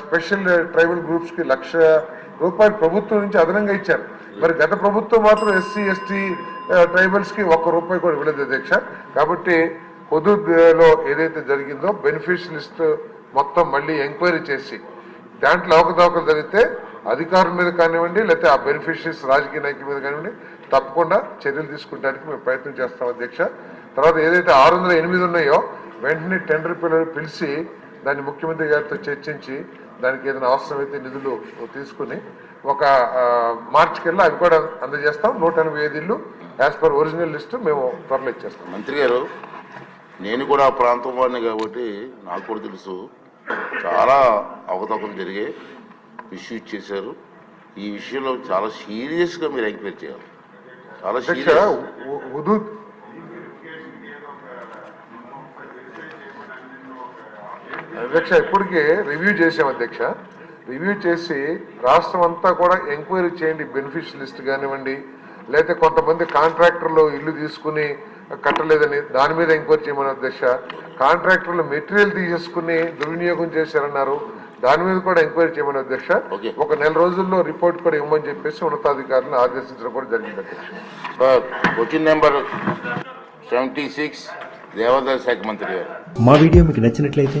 Special tribal గ్రూప్స్కి లక్ష రూపాయలు ప్రభుత్వం నుంచి అదనంగా ఇచ్చారు. మరి గత ప్రభుత్వం మాత్రం ఎస్సీ ఎస్టీ ట్రైబల్స్కి ఒక్క రూపాయి కూడా ఇవ్వలేదు అధ్యక్ష. కాబట్టి హుదూద్లో ఏదైతే జరిగిందో బెనిఫిషియల్ లిస్ట్ మొత్తం మళ్ళీ ఎంక్వైరీ చేసి దాంట్లో అవకతవకలు జరిగితే అధికారుల మీద కానివ్వండి లేకపోతే ఆ బెనిఫిషరీస్ రాజకీయ నాయకుల మీద కానివ్వండి తప్పకుండా చర్యలు తీసుకుంటానికి మేము ప్రయత్నం చేస్తాం అధ్యక్ష. తర్వాత ఏదైతే ఆరు వందల ఎనిమిది ఉన్నాయో వెంటనే టెండర్ పిల్లలు పిలిచి దాన్ని ముఖ్యమంత్రి గారితో చర్చించి దానికి ఏదైనా అవసరమైతే నిధులు తీసుకుని ఒక మార్చి కల్లా అవి కూడా అందజేస్తాం. నూట ఎనభై ఐదు ఇల్లు యాజ్ పర్ ఒరిజినల్ లిస్ట్ మేము త్వరలో ఇచ్చేస్తాం. మంత్రి గారు నేను కూడా ఆ ప్రాంతం వాడిని కాబట్టి నాకు కూడా తెలుసు. చాలా అవకతవకలు జరిగాయి ఇష్యూస్ చేశారు ఈ విషయంలో చాలా సీరియస్గా మీరు ఎంక్వైరీ చేయాలి. చాలా సీరియస్. అధ్యక్ష ఇప్పటికే రివ్యూ చేసాం అధ్యక్ష. రివ్యూ చేసి రాష్ట్రం అంతా కూడా ఎంక్వైరీ చేయండి బెనిఫిషియల్ లిస్ట్ కానివ్వండి లేకపోతే కొంతమంది కాంట్రాక్టర్లు ఇల్లు తీసుకుని కట్టలేదని దాని మీద ఎంక్వైరీ చేయమని అధ్యక్ష. కాంట్రాక్టర్లు మెటీరియల్ తీసేసుకుని దుర్వినియోగం చేశారన్నారు. దాని మీద కూడా ఎంక్వైరీ చేయమని అధ్యక్ష. ఒక నెల రోజుల్లో రిపోర్ట్ కూడా ఇవ్వమని చెప్పేసి ఉన్నతాధికారులను ఆదేశించడం కూడా జరిగింది అధ్యక్ష. నెంబర్ సెవెంటీ సిక్స్ దేవాదాయ శాఖ మంత్రి గారు. మా వీడియో మీకు నచ్చినట్లయితే